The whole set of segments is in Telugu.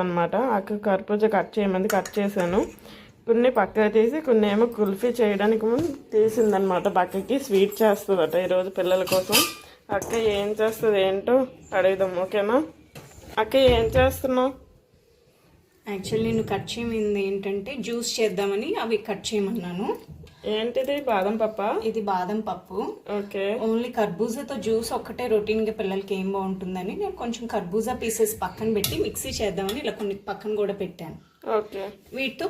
అనమాట అక్క కర్పూజ కట్ చేయమంది కట్ చేశాను. కొన్ని పక్కకు తీసి కొన్ని ఏమో కుల్ఫీ చేయడానికి ముందు తీసిందనమాట పక్కకి. స్వీట్ చేస్తుందట ఈరోజు పిల్లల కోసం. అక్క ఏం చేస్తుంది ఏంటో అడుగుదాం ఓకేనా? అక్క ఏం చేస్తున్నావు? యాక్చువల్లీ నేను కట్ చేయమంది ఏంటంటే జ్యూస్ చేద్దామని అవి కట్ చేయమన్నాను. ఏంటిది? బాదం పప్ప? ఇది బాదం పప్పు. ఓకే. ఓన్లీ కర్బూజాతో జ్యూస్ ఒక్కటే రొటీన్గా పిల్లలకి ఏం బాగుంటుందని నేను కొంచెం కర్బూజా పీసెస్ పక్కన పెట్టి మిక్సీ చేద్దామని ఇలా కొన్ని పక్కన కూడా పెట్టాను. ఓకే. వీటితో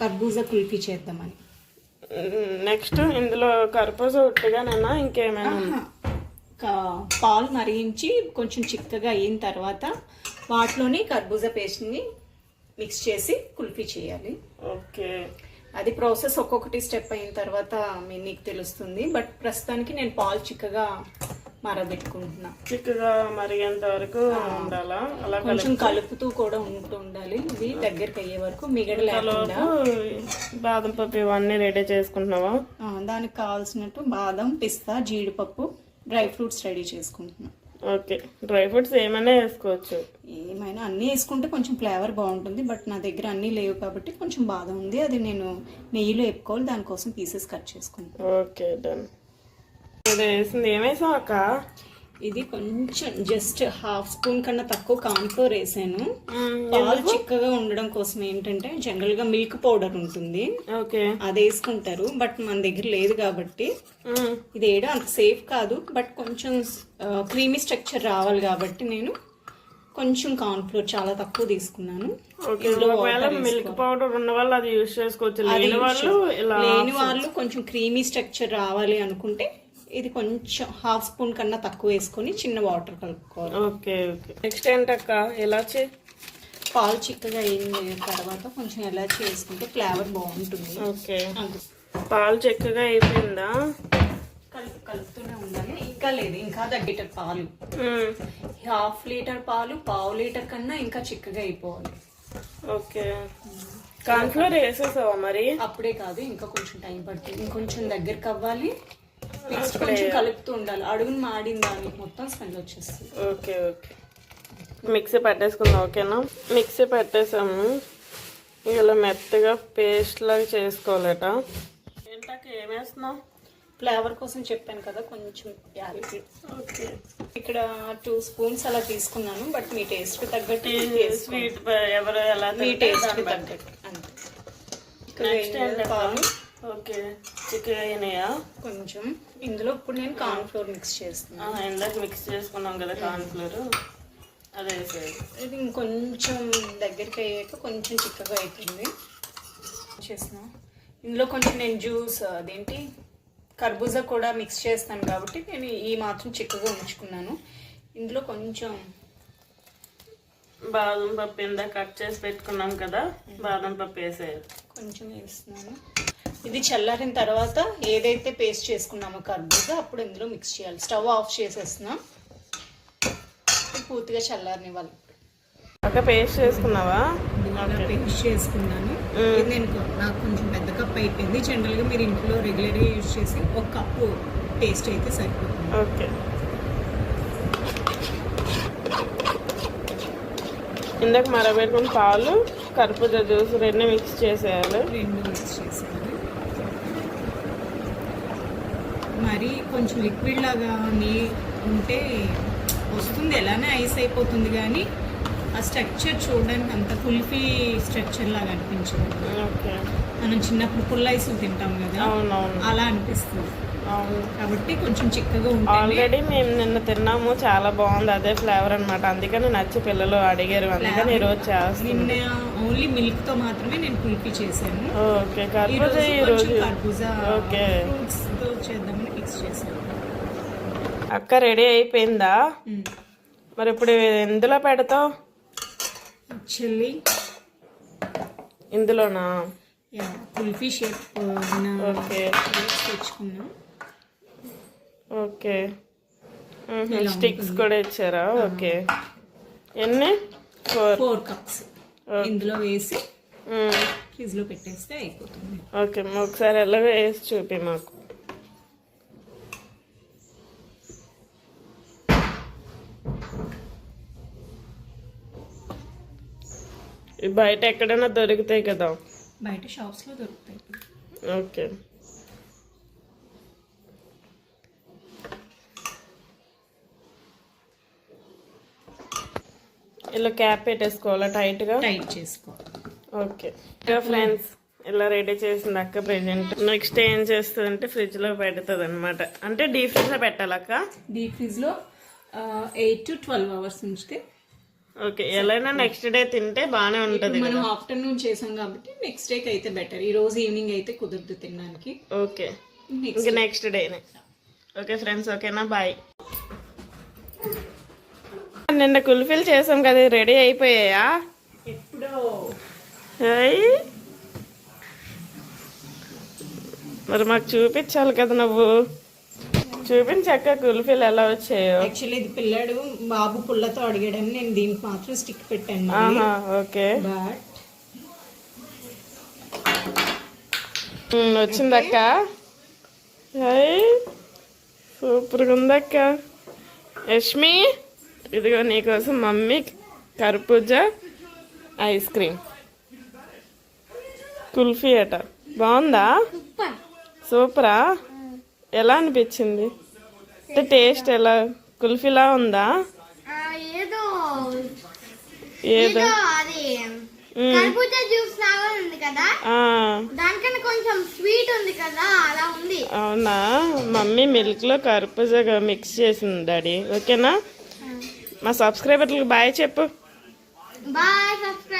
కర్బూజా కుల్ఫీ చేద్దామని. నెక్స్ట్ ఇందులో కర్బూజా ఉట్టిగానేనా? ఇంకేమైనా పాలు మరిగించి కొంచెం చిక్కగా అయిన తర్వాత వాటిలోని కర్బూజా పేస్ట్ని మిక్స్ చేసి కుల్ఫీ చేయాలి. ఓకే. అది ప్రాసెస్ ఒక్కొక్కటి స్టెప్ అయిన తర్వాత మీ నీకు తెలుస్తుంది. బట్ ప్రస్తుతానికి నేను పాలు చిక్కగా మరబెట్టుకుంటున్నా. చిక్కగా మరిగేంత వరకు ఉండాలా? అలా కొంచెం కలుపుతూ? కూడా ఉంటూ ఉండాలి. ఇది దగ్గరికి అయ్యే వరకు మిగడ లేకుండా. బాదం పప్పు ఇవన్నీ రెడీ చేసుకుంటున్నావా? దానికి కావాల్సినట్టు బాదం పిస్తా జీడిపప్పు డ్రై ఫ్రూట్స్ రెడీ చేసుకుంటున్నా. ఓకే. డ్రై ఫ్రూట్స్ ఏమైనా వేసుకోవచ్చు. ఏమైనా అన్నీ వేసుకుంటే కొంచెం ఫ్లేవర్ బాగుంటుంది బట్ నా దగ్గర అన్నీ లేవు కాబట్టి కొంచెం బాదం ఉంది. అది నేను నెయ్యిలో వేపుకోవాలి దానికోసం పీసెస్ కట్ చేసుకుంటాను. Okay done. వేసింది ఏమేసావు అక్క? ఇది కొంచెం జస్ట్ హాఫ్ స్పూన్ కన్నా తక్కువ కాన్ఫ్లోర్ వేసాను. పాలు చిక్కగా ఉండడం కోసం ఏంటంటే జనరల్గా మిల్క్ పౌడర్ ఉంటుంది. ఓకే. అది వేసుకుంటారు బట్ మన దగ్గర లేదు కాబట్టి. ఇది వేయడం అంత సేఫ్ కాదు బట్ కొంచెం క్రీమీ స్ట్రక్చర్ రావాలి కాబట్టి నేను కొంచెం కార్న్ఫ్లోర్ చాలా తక్కువ తీసుకున్నాను. మిల్క్ పౌడర్ ఉన్న వాళ్ళు అది యూజ్ చేసుకోవచ్చు. లేని వాళ్ళు లేని వాళ్ళు కొంచెం క్రీమీ స్ట్రక్చర్ రావాలి అనుకుంటే ఇది కొంచెం హాఫ్ స్పూన్ కన్నా తక్కువ వేసుకొని చిన్న వాటర్ కలుపుకోవాలి. Okay okay. నెక్స్ట్ ఏంటక్క ఎలా చే పాలు చిక్కగా అయిన తర్వాత కొంచెం ఎలా చేసుకుంటే ఫ్లేవర్ బాగుంటుంది. ఓకే. పాలు చక్కగా అయిపోయిందా? కలుపు కలుపుతూనే ఉండాలి. ఇంకా లేదు ఇంకా తగ్గేటర్ పాలు. హాఫ్ లీటర్ పాలు పావు లీటర్ కన్నా ఇంకా చిక్కగా అయిపోవాలి. ఓకే. కార్న్ఫ్లోర్ వేసేసావా మరి? అప్పుడే కాదు ఇంకా కొంచెం టైం పడుతుంది. ఇంకొంచెం దగ్గరికి అవ్వాలి నెక్స్ట్ కొంచెం కలుపుతూ ఉండాలి. అడుగుని మాడిన దానికి మొత్తం స్మెల్ వచ్చేస్తుంది. Okay okay. మిక్సీ పట్టేసుకుందాం ఓకేనా? మిక్సీ పెట్టేసాము. ఇలా మెత్తగా పేస్ట్ లాగా చేసుకోవాలట. ఏంటక్క ఏమేస్తున్నావు ఫ్లేవర్ కోసం చెప్పాను కదా కొంచెం యాలకి ఓకే. ఇక్కడ టూ స్పూన్స్ అలా తీసుకున్నాను బట్ మీ టేస్ట్ తగ్గట్టు స్వీట్ ఎవరు ఎలా మీ టేస్ట్. తగ్గట్టు అంతే. ఇక్కడ పాలు. ఓకే. చికెన్ అయినాయా? కొంచెం. ఇందులో ఇప్పుడు నేను కార్న్ ఫ్లోర్ మిక్స్ చేస్తున్నాను. ఇందాక మిక్స్ చేసుకున్నాం కదా కార్న్ఫ్లోర్. అదే వేసేది ఇది ఇంకొంచెం దగ్గరికి అయ్యాక కొంచెం చిక్కగా అవుతుంది చేస్తున్నా. ఇందులో కొంచెం నేను జ్యూస్ అదేంటి? కర్బూజా కూడా మిక్స్ చేస్తాను కాబట్టి నేను ఈ మాత్రం చిక్కగా ఉంచుకున్నాను. ఇందులో కొంచెం బాదం పప్పు ఇందాక కట్ చేసి పెట్టుకున్నాం కదా బాదం పప్పు వేసేది కొంచెం వేస్తున్నాను. ఇది చల్లారిన తర్వాత ఏదైతే పేస్ట్ చేసుకున్నామో కర్బూజా అప్పుడు ఇందులో మిక్స్ చేయాలి. స్టవ్ ఆఫ్ చేసేస్తున్నాం. ఇది పూర్తిగా చల్లారనివ్వాలి. అక్క పేస్ట్ చేసుకున్నావా? పేస్ట్ చేసుకున్నాను. ఇది నేను కొ- నాకు కొంచెం పెద్ద కప్ అయిపోయింది. జనరల్గా మీరు ఇంట్లో రెగ్యులర్గా యూజ్ చేసి ఒక కప్పు పేస్ట్ అయితే సరిపోతుంది. ఓకే ఇందాక మరబెట్టుకున్న పాలు కర్పూజ జ్యూస్ రెండు మిక్స్ చేసేయాలి. రెండు మిక్స్ చేసాను మరి కొంచెం లిక్విడ్ లాగా నీ ఉంటే వస్తుంది ఎలానే ఐస్ అయిపోతుంది కానీ ఆ స్ట్రక్చర్ చూడడానికి అంత కుల్ఫీ స్ట్రక్చర్ లాగా అనిపించదు. ఓకే. మనం చిన్నప్పుడు పుల్ల ఐస్ తింటాం కదా అలా అనిపిస్తుంది. అవును. కాబట్టి కొంచెం చిక్కగా ఉంటుంది ఆల్రెడీ మేము నిన్న తిన్నాము చాలా బాగుంది అదే ఫ్లేవర్ అన్నమాట. అందుకని నచ్చి పిల్లలు అడిగారు అందుకని ఈరోజు చేస్తాం నిన్న ఓన్లీ మిల్క్తో మాత్రమే నేను కుల్ఫీ చేశాను. ఓకే ఈ కర్బూజ రోజు కొంచెం కర్బూజా ఓకే. ఫ్రూట్స్తో చేద్దామని ఫిక్స్ చేశాను. అక్క రెడీ అయిపోయిందా? మరి ఇప్పుడు ఎందులో పెడతావు? యాక్చువల్లీ ఇందులోనా? Kulfi shape okay. తెచ్చుకున్నా. ఓకే. స్టిక్స్ కూడా ఇచ్చారా? ఓకే. ఎన్ని? ఫోర్. Four cups. ఇందులో వేసి మ్మ్. ఫ్రిడ్జ్లో పెట్టేస్తే అయిపోతుంది. ఓకే ఒకసారి ఎలా వేసి చూపి మాకు. బయట ఎక్కడైనా దొరుకుతాయి కదా. బయట షాప్స్లో దొరుకుతాయి. ఓకే. ఇలా క్యాప్ పెట్టేసుకోవాలా టైట్గా టైట్ చేసుకో ఓకే. ఫ్రెండ్స్ ఇలా రెడీ చేసింది అక్క ప్రెజెంట్ నెక్స్ట్ ఏం చేస్తుంది అంటే ఫ్రిడ్జ్లో పెడుతుంది అనమాట అంటే డీప్ ఫ్రిడ్జ్లో పెట్టాలక్క డీప్ ఫ్రిడ్జ్లో ఎయిట్ టు ట్వెల్వ్ అవర్స్ ఉంచితే ఓకే ఎలా నెక్స్ట్ డే తింటే బాగానే ఉంటది మనం ఆఫ్టర్నూన్ చేసాం కాబట్టి నెక్స్ట్ డేకి అయితే బెటర్ ఈ రోజు ఈవినింగ్ అయితే కుదరదు తినడానికి. ఓకే ఇంకా నెక్స్ట్ డేనే ఓకే ఫ్రెండ్స్ ఓకేనా బాయ్ నిన్న కుల్ఫీలు చేసాం కదా రెడీ అయిపోయాయా? ఎప్పుడో. హాయ్ మరి మాకు చూపించాలి కదా నువ్వు. చూపించక్క కుల్ఫీలు ఎలా వచ్చాయో. యాక్చువల్లీ ఇది పిల్లాడు బాబు పుల్లతో అడిగాడని నేను దీనికి మాత్రం స్టిక్ పెట్టాను ఓకే. బట్ వచ్చిందక్క? సూపర్గా ఉందక్క. యష్మి ఇదిగో నీకోసం మమ్మీ కర్బూజా ఐస్ క్రీమ్. కుల్ఫీ అట. బాగుందా? సూపరా? ఎలా అనిపించింది? అంటే టేస్ట్ ఎలా? కుల్ఫీలా ఉందా? ఏదో. ఏదో. ఏదో అది. కర్బూజా జ్యూస్ లాగా ఉంది కదా? ఆ, దానికన్నా కొంచెం స్వీట్ ఉంది కదా? అలా ఉంది. అవునా? మమ్మీ మిల్క్లో కర్బూజా మిక్స్ చేసింది డాడీ. ఓకేనా? మా సబ్స్క్రైబర్లకు బాయ్ చెప్పు. Bye subscribe